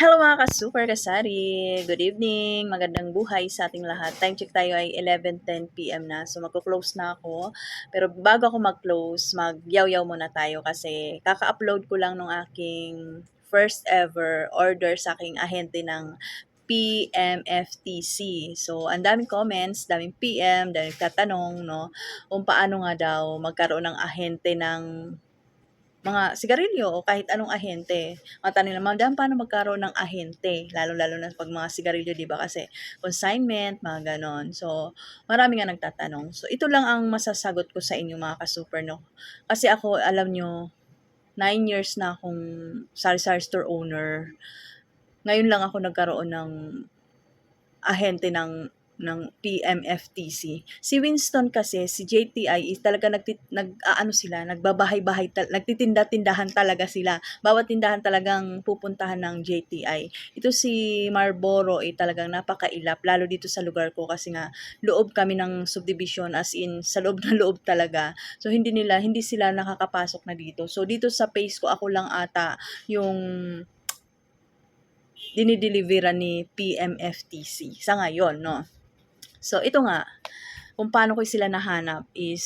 Hello mga ka-super kasari! Good evening! Magandang buhay sa ating lahat. Time check tayo ay 11.10pm na. So magko-close na ako. Pero bago ako mag-close, mag-yaw-yaw muna tayo kasi kaka-upload ko lang nung aking first ever order sa aking ahente ng PMFTC. So, ang daming comments, daming PM, daming tatanong, no, kung paano nga daw magkaroon ng ahente ng mga sigarilyo o kahit anong ahente. Matanong naman, Madam, paano magkaroon ng ahente? Lalo-lalo na pag mga sigarilyo, di ba? Kasi consignment, mga ganon. So, marami nga nagtatanong. So, ito lang ang masasagot ko sa inyo mga ka-super, no? Kasi ako, alam nyo, 9 years na akong sari-sari store owner. Ngayon lang ako nagkaroon ng ahente ng ng PMFTC. Si Winston kasi, si JTI, is talaga nagtit, nag, ano sila, nagbabahay-bahay, tal, nagtitinda-tindahan talaga sila. Bawat tindahan talagang pupuntahan ng JTI. Ito si Marlboro ay eh, talagang napakailap, lalo dito sa lugar ko kasi nga loob kami ng subdivision as in sa loob na loob talaga. So hindi nila, hindi sila nakakapasok na dito. So dito sa pace ko, ako lang ata yung dinideliveran ni PMFTC sa ngayon, no? So, ito nga, kung paano ko sila nahanap is,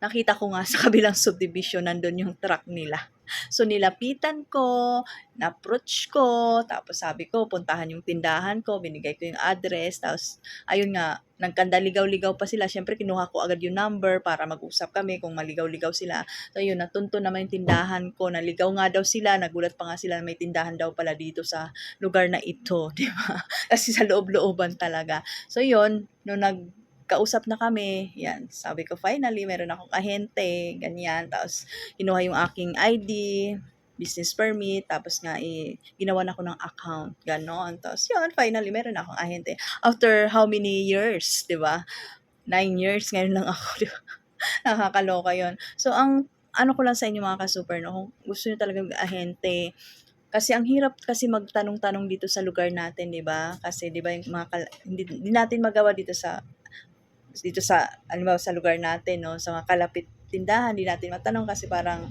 nakita ko nga sa kabilang subdivision, nandun yung truck nila. So, nilapitan ko, na-approach ko, tapos sabi ko, puntahan yung tindahan ko, binigay ko yung address, tapos, ayun nga, nagkandaligaw-ligaw pa sila. Siyempre, kinuha ko agad yung number para mag-usap kami kung maligaw-ligaw sila. So, yun, natunto naman yung tindahan ko, naligaw nga daw sila, nagulat pa nga sila na may tindahan daw pala dito sa lugar na ito, di ba? Kasi sa loob-looban talaga. So, yun, nung nag kausap na kami, yan, sabi ko finally, meron akong ahente, ganyan, tapos kinuha yung aking ID, business permit, tapos nga eh, ginawa na ako ng account, ganon. Tapos yun, finally, meron akong ahente. After how many years, di ba? Nine years, ngayon lang ako, di ba? Nakakaloka yon So, ang ano ko lang sa inyo mga ka-super, no? Kung gusto nyo talaga ahente, kasi ang hirap kasi magtanong-tanong dito sa lugar natin, 'di ba? Kasi 'di ba yung mga hindi, hindi natin magawa dito sa dito sa, alam sa lugar natin, no, sa mga kalapit tindahan, hindi natin matanong kasi parang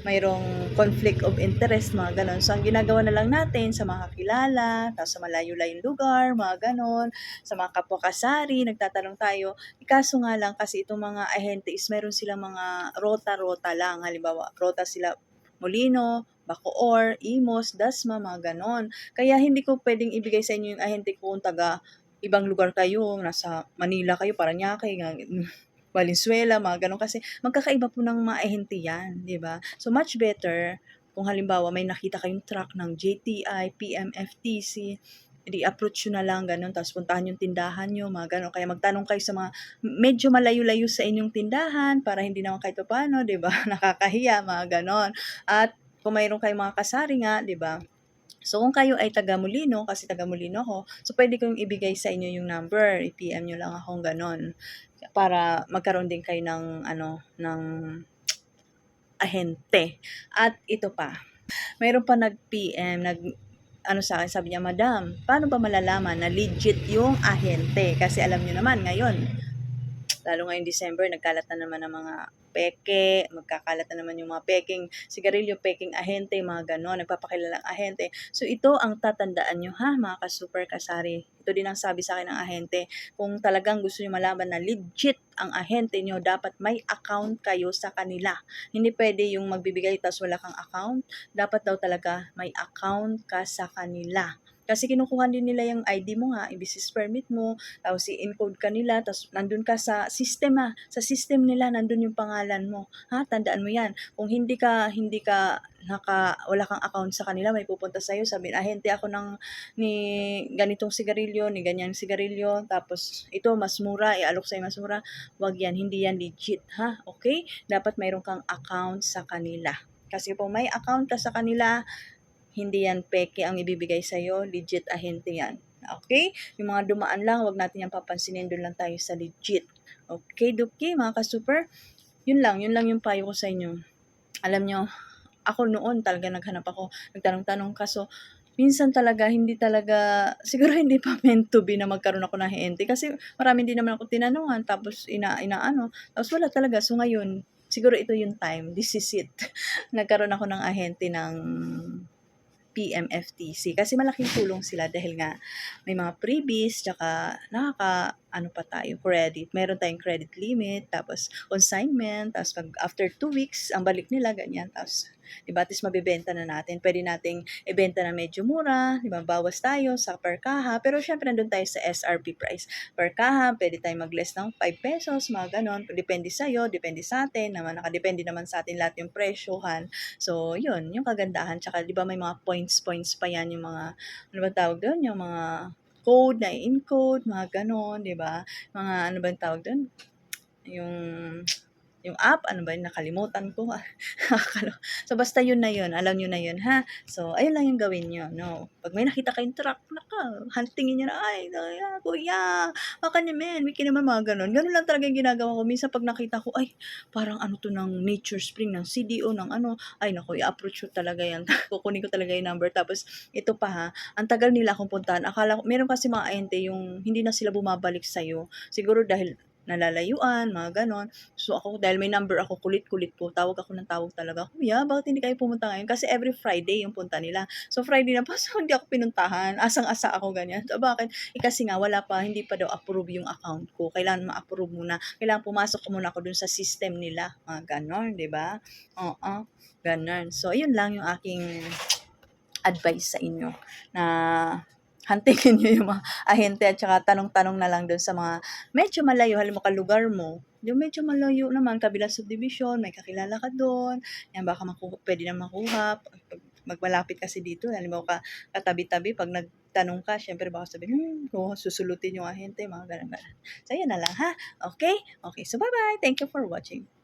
mayroong conflict of interest, mga ganon. So, ang ginagawa na lang natin sa mga kakilala, tapos sa malayo-layong lugar, mga ganon, sa mga kapwakasari, nagtatanong tayo. Kaso nga lang, kasi itong mga ahente is meron silang mga rota-rota lang. Halimbawa, rota sila Molino, Bacoor, Imos, Dasma, mga ganon. Kaya hindi ko pwedeng ibigay sa inyo yung ahente ko kung taga ibang lugar kayo, nasa Manila kayo, Paranaque, Valenzuela, mga ganun. Kasi magkakaiba po ng mga ahente yan, di ba? So, much better kung halimbawa may nakita kayong truck ng JTI, PMFTC, i-approach nyo na lang, ganun, tapos puntahan yung tindahan nyo, mga ganun. Kaya magtanong kayo sa mga medyo malayo-layo sa inyong tindahan para hindi naman kahit paano, di ba? Nakakahiya, mga ganun. At kung mayroon kayong mga kasari nga, di ba? So, kung kayo ay taga Molino, kasi taga Molino ako, so pwede kong ibigay sa inyo yung number, i-PM nyo lang akong ganon, para magkaroon din kayo ng, ano, ng ahente. At ito pa, mayroon pa nag-PM, nag, ano sa akin, sabi niya, Madam, paano ba malalaman na legit yung ahente? Kasi alam niyo naman, ngayon, lalo ngayong December, nagkalat na naman ng mga peke, magkakalat na naman yung mga peking sigarilyo, peking ahente, mga ganon, nagpapakilalang ahente. So ito ang tatandaan nyo ha, mga ka-super kasari. Ito din ang sabi sa akin ng ahente. Kung talagang gusto nyo malaman na legit ang ahente nyo, dapat may account kayo sa kanila. Hindi pwede yung magbibigay tapos wala kang account. Dapat daw talaga may account ka sa kanila. Kasi kinukuha din nila yung ID mo nga, yung business permit mo, tapos i-encode ka nila, tapos nandun ka sa system ha. Sa system nila, nandun yung pangalan mo. Ha? Tandaan mo yan. Kung hindi ka, hindi ka, naka, wala kang account sa kanila, may pupunta sa'yo, sabihin, ahente ako ng, ni ganitong sigarilyo, ni ganyang sigarilyo, tapos ito, mas mura, i-alok sa'yo mas mura. Wag yan, hindi yan legit, ha? Okay? Dapat mayroon kang account sa kanila. Kasi kung may account ka sa kanila, hindi yan peke ang ibibigay sa'yo, legit ahente yan. Okay? Yung mga dumaan lang, wag natin yan papansinin, doon lang tayo sa legit. Okay, Duki, mga ka-super? Yun lang, yun lang yung payo ko sa inyo. Alam nyo, ako noon talaga naghanap ako, nagtanong-tanong kaso, minsan talaga, hindi talaga, siguro hindi pa meant to be na magkaroon ako ng ahente. Kasi marami din naman ako tinanungan, tapos ina, inaano, tapos wala talaga. So ngayon, siguro ito yung time, this is it. Nagkaroon ako ng ahente ng PMFTC. Kasi malaking tulong sila dahil nga may mga freebies, tsaka nakaka, ano pa tayo, credit. Meron tayong credit limit, tapos consignment, tapos pag after 2 weeks, ang balik nila, ganyan. Tapos, di ba, at mabibenta na natin. Pwede nating ibenta na medyo mura, di ba, bawas tayo sa per kaha. Pero syempre, nandun tayo sa SRP price. Per kaha, pwede tayo mag-less ng 5 pesos, mga ganon. Depende sa'yo, depende sa atin, naman, nakadepende naman sa atin lahat yung presyohan. So, yun, yung kagandahan. Tsaka, di ba, may mga points, points pa yan, yung mga, ano ba tawag doon, yung mga code na encode, mga ganon, di ba? Mga, ano ba yung tawag doon? Yung, yung app, ano ba yun, nakalimutan ko. So, basta yun na yun, alam nyo na yun, ha? So, ayun lang yung gawin nyo, no? Pag may nakita kayong truck, naka, huntingin nyo na, ay, kuya, kuya, baka naman, may naman mga ganon. Ganon lang talaga yung ginagawa ko. Minsan pag nakita ko, ay, parang ano to ng Nature Spring, ng CDO, ng ano, ay, naku, i-approach ko talaga yan. Kukunin ko talaga yung number. Tapos, ito pa ha, ang tagal nila akong puntahan. Akala ko, meron kasi mga ayente yung hindi na sila bumabalik sa'yo. Siguro dahil nalalayuan, mga ganon. So ako, dahil may number ako, kulit-kulit ko, tawag ako ng tawag talaga, Kuya, bakit hindi kayo pumunta ngayon? Kasi every Friday yung punta nila. So Friday na pa, so hindi ako pinuntahan. Asang-asa ako ganyan. So bakit? Eh, kasi nga, wala pa, hindi pa daw approve yung account ko. Kailangan ma-approve muna. Kailangan pumasok muna ako dun sa system nila. Mga ganon, di ba? Oo, ganon. So, ayun lang yung aking advice sa inyo na hantingin nyo yung mga ahente at saka tanong-tanong na lang dun sa mga medyo malayo, halimbawa lugar mo, yung medyo malayo naman, kabilang subdivision, may kakilala ka doon, yan baka maku- pwede na makuha, pag magmalapit kasi dito, halimbawa ka katabi-tabi, pag nagtanong ka, syempre baka sabihin, hmm, oh, susulutin yung ahente, mga ganun-ganun. So, yun na lang ha. Okay? Okay, so bye-bye. Thank you for watching.